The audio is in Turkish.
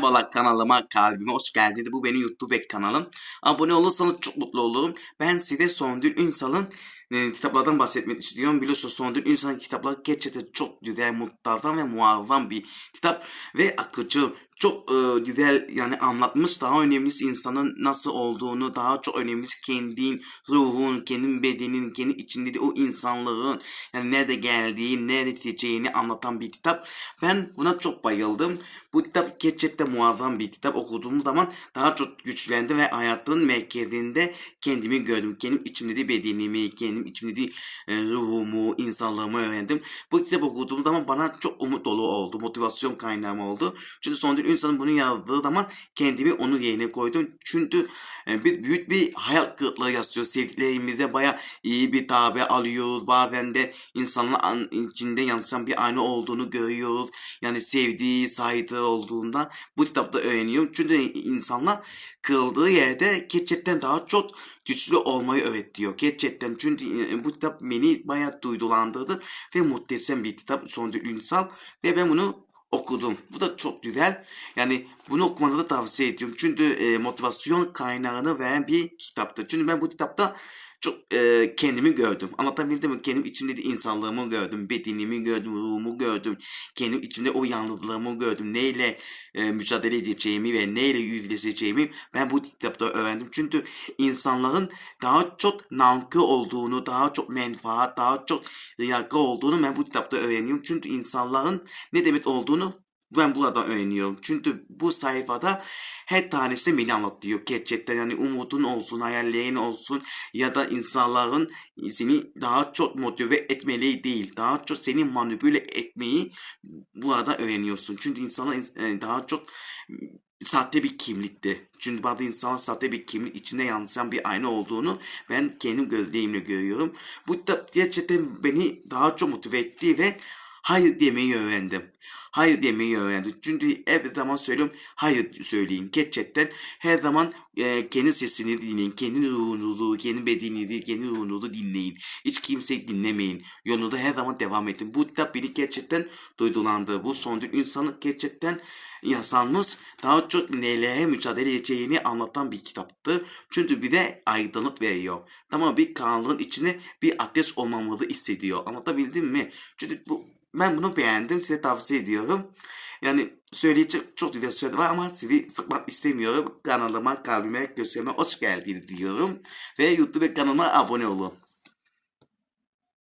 Merhabalar kanalıma, kalbime hoş geldiniz. Bu benim YouTube kanalım. Abone olursanız çok mutlu olurum. Ben size Sondül Ünsal'ın e, kitaplardan bahsetmek istiyorum. Biliyorsunuz Sondül Ünsal'ın kitapları gerçekten çok güzel, mutlaka ve muazzam bir kitap. Ve akıcı, çok e, güzel yani anlatmış. Daha önemlisi insanın nasıl olduğunu, daha çok önemlisi kendin, ruhun, kendin bedenin, kendi içinde o insanlığın yani nerede geldiği, nerede gideceğini anlatan bir kitap. Ben buna çok bayıldım. Bu kitap gerçekten muazzam bir kitap. Okuduğum zaman daha çok güçlendim ve hayatın merkezinde kendimi gördüm. Kendim içimde bedenimi, kendim içimde e, ruhumu, insanlığımı öğrendim. Bu kitap okuduğum zaman bana çok umut dolu oldu. Motivasyon kaynağım oldu. Çünkü son bir insanın bunu yazdığı zaman kendimi onun yerine koydum. Çünkü e, bir büyük bir hayal kırıklığı yaşıyor. Sevdiklerimize baya iyi bir tabi alıyoruz. Bazen de insanın an- içinde yansıyan bir ayna olduğunu görüyoruz. Yani sevdiği, saydığı olduğunda bu kitapta öğreniyorum. Çünkü insanlar kırıldığı yerde gerçekten daha çok güçlü olmayı öğretiyor. Gerçekten çünkü e, bu kitap beni bayağı duygulandırdı ve muhteşem bir kitap Sondül Ünsal ve ben bunu okudum. Bu da çok güzel. Yani bunu okumanı da tavsiye ediyorum. Çünkü e, motivasyon kaynağını veren bir kitaptır. Çünkü ben bu kitapta çok e, kendimi gördüm. Anlatabildim mi? Kendim içimde insanlığımı gördüm. Bedenimi gördüm. Ruhumu gördüm. Kendim içimde o yalnızlığımı gördüm. Neyle e, mücadele edeceğimi ve neyle yüzleşeceğimi ben bu kitapta öğrendim. Çünkü insanların daha çok nankör olduğunu, daha çok menfaat, daha çok riyaka olduğunu ben bu kitapta öğreniyorum. Çünkü insanların ne demek olduğunu ben burada öğreniyorum. Çünkü bu sayfada her tanesi beni anlatıyor. Gerçekten yani umudun olsun, hayallerin olsun ya da insanların seni daha çok motive etmeli değil. Daha çok seni manipüle etmeyi burada öğreniyorsun. Çünkü insanlar ins- e, daha çok sahte bir kimlikti. Çünkü bazı insanlar sahte bir kimlik içinde yansıyan bir ayna olduğunu ben kendim gözlerimle görüyorum. Bu kitap gerçekten beni daha çok motive etti ve hayır demeyi öğrendim. Hayır demeyi öğrendim. Çünkü her zaman söylüyorum hayır söyleyin. Gerçekten her zaman e, kendi sesini dinleyin. Kendi ruhunuzu, kendi bedeninizi, kendi ruhunuzu dinleyin. Hiç kimseyi dinlemeyin. Yolunda her zaman devam edin. Bu kitap beni gerçekten duygulandı. Bu son dün insanın gerçekten insanımız daha çok nelere mücadele edeceğini anlatan bir kitaptı. Çünkü bir de aydınlık veriyor. Tamam bir karanlığın içine bir ateş olmamızı hissediyor. Anlatabildim mi? Çünkü bu ben bunu beğendim. Size tavsiye ediyorum. Yani söyleyecek çok güzel söz var ama sizi sıkmak istemiyorum. Kanalıma, kalbime, gösterime hoş geldiniz diyorum. Ve YouTube kanalıma abone olun.